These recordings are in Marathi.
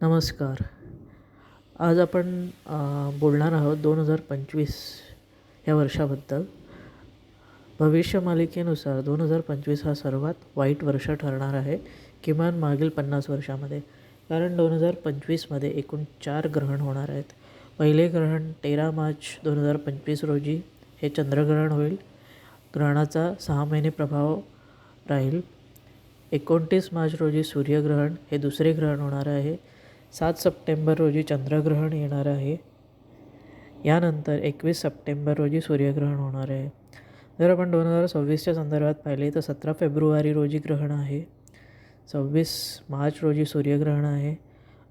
नमस्कार. आज आपण बोलणार आहोत दोन हजार पंचवीस या वर्षाबद्दल. भविष्य मालिकेनुसार दोन हजार पंचवीस हा सर्वात वाईट वर्ष ठरणार आहे किमान मागील पन्नास वर्षामध्ये. कारण दोन हजार पंचवीसमध्ये एकूण चार ग्रहण होणार आहेत. पहिले ग्रहण तेरा मार्च दोन हजार पंचवीस रोजी हे चंद्रग्रहण होईल. ग्रहणाचा सहा महिने प्रभाव राहील. एकोणतीस मार्च रोजी सूर्यग्रहण हे दुसरे ग्रहण होणार आहे. सात सप्टेंबर रोजी चंद्रग्रहण येणार आहे. यानंतर एकवीस सप्टेंबर रोजी सूर्यग्रहण होणार आहे. जर आपण दोन हजार सव्वीसच्या संदर्भात पाहिले तर सतरा फेब्रुवारी रोजी ग्रहण आहे. सव्वीस मार्च रोजी सूर्यग्रहण आहे.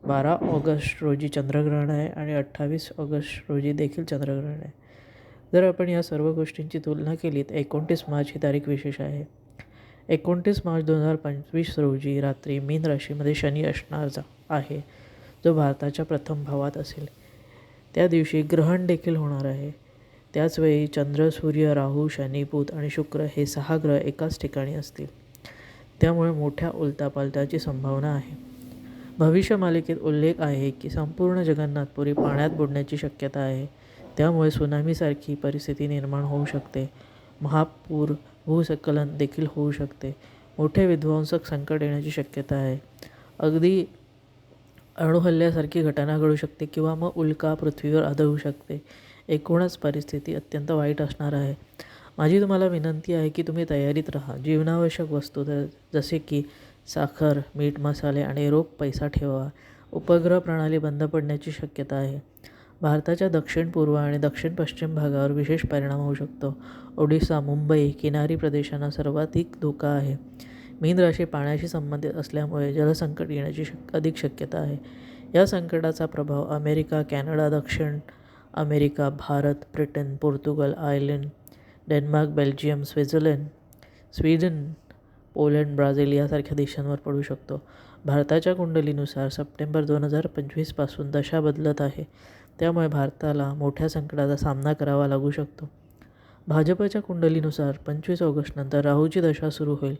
बारा ऑगस्ट रोजी चंद्रग्रहण आहे आणि अठ्ठावीस ऑगस्ट रोजी देखील चंद्रग्रहण आहे. जर आपण या सर्व गोष्टींची तुलना केली तर एकोणतीस मार्च ही तारीख विशेष आहे. एकोणतीस मार्च दोन हजार पंचवीस रोजी रात्री मीन राशीमध्ये शनी असणार जा आहे. जो भारताच्या प्रथम भावात असेल. त्या दिवशी ग्रहण देखील होणार आहे. त्याचवेळी चंद्र सूर्य राहू शनी बुध आणि शुक्र हे सहा ग्रह एकाच ठिकाणी असतील. त्यामुळे मोठ्या उलटापालटाची संभावना आहे. भविष्य मालिकेत उल्लेख आहे की संपूर्ण जगन्नाथपुरी पाण्यात बुडण्याची शक्यता आहे. त्यामुळे सुनामीसारखी परिस्थिती निर्माण होऊ शकते. महापूर भूस्खलन देखील होऊ शकते. मोठे विध्वंसक संकट येण्याची शक्यता आहे. अगदी अणुहल्ल्यासारखी घटना घडू शकते किंवा मग उल्का पृथ्वीवर आदळू शकते. एकूणच परिस्थिती अत्यंत वाईट असणार आहे. माझी तुम्हाला विनंती आहे की तुम्ही तयारीत राहा. जीवनावश्यक वस्तू तर जसे की साखर मीठ मसाले आणि रोख पैसा ठेवा. उपग्रह प्रणाली बंद पडण्याची शक्यता आहे. भारताच्या दक्षिण पूर्व आणि दक्षिण पश्चिम भागावर विशेष परिणाम होऊ शकतो. ओडिसा मुंबई किनारी प्रदेशांना सर्वाधिक धोका आहे. मीन राशी पाण्याशी संबंधित असल्यामुळे जलसंकट येण्याची शक अधिक शक्यता आहे. या संकटाचा प्रभाव अमेरिका कॅनडा दक्षिण America Bharat Britain Portugal Ireland Denmark Belgium Switzerland Sweden Poland Brazil यासारख्या देशांवर पडू शकतो. भारताच्या कुंडलीनुसार सप्टेंबर दोन हजार पंचवीसपासून दशा बदलत आहे. त्यामुळे भारताला मोठ्या संकटाचा सामना करावा लागू शकतो. भाजपच्या कुंडलीनुसार पंचवीस ऑगस्टनंतर राहूची दशा सुरू होईल.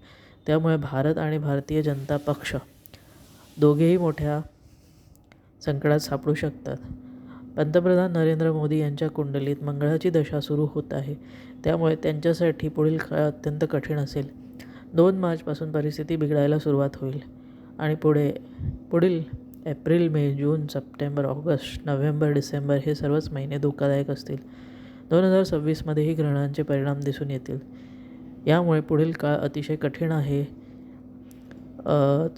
त्यामुळे भारत आणि भारतीय जनता पक्ष दोघेही मोठ्या संकटात सापडू शकतात. पंतप्रधान नरेंद्र मोदी यांच्या कुंडलीत मंगळाची दशा सुरू होत आहे. त्यामुळे त्यांच्यासाठी पुढील काळ अत्यंत कठीण असेल. दोन मार्चपासून परिस्थिती बिघडायला सुरुवात होईल. आणि पुढे पुढील April May June September August November December हे सर्वच महिने धोकादायक असतील. दोन हजार सव्वीसमध्येही ग्रहणांचे परिणाम दिसून येतील. यामुळे पुढील काळ अतिशय कठीण आहे.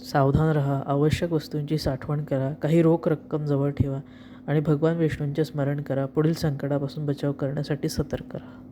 सावधान रहा. आवश्यक वस्तूंची साठवण करा. काही रोख रक्कम जवळ ठेवा आणि भगवान विष्णूंचे स्मरण करा. पुढील संकटापासून बचाव करण्यासाठी सतर्क राहा.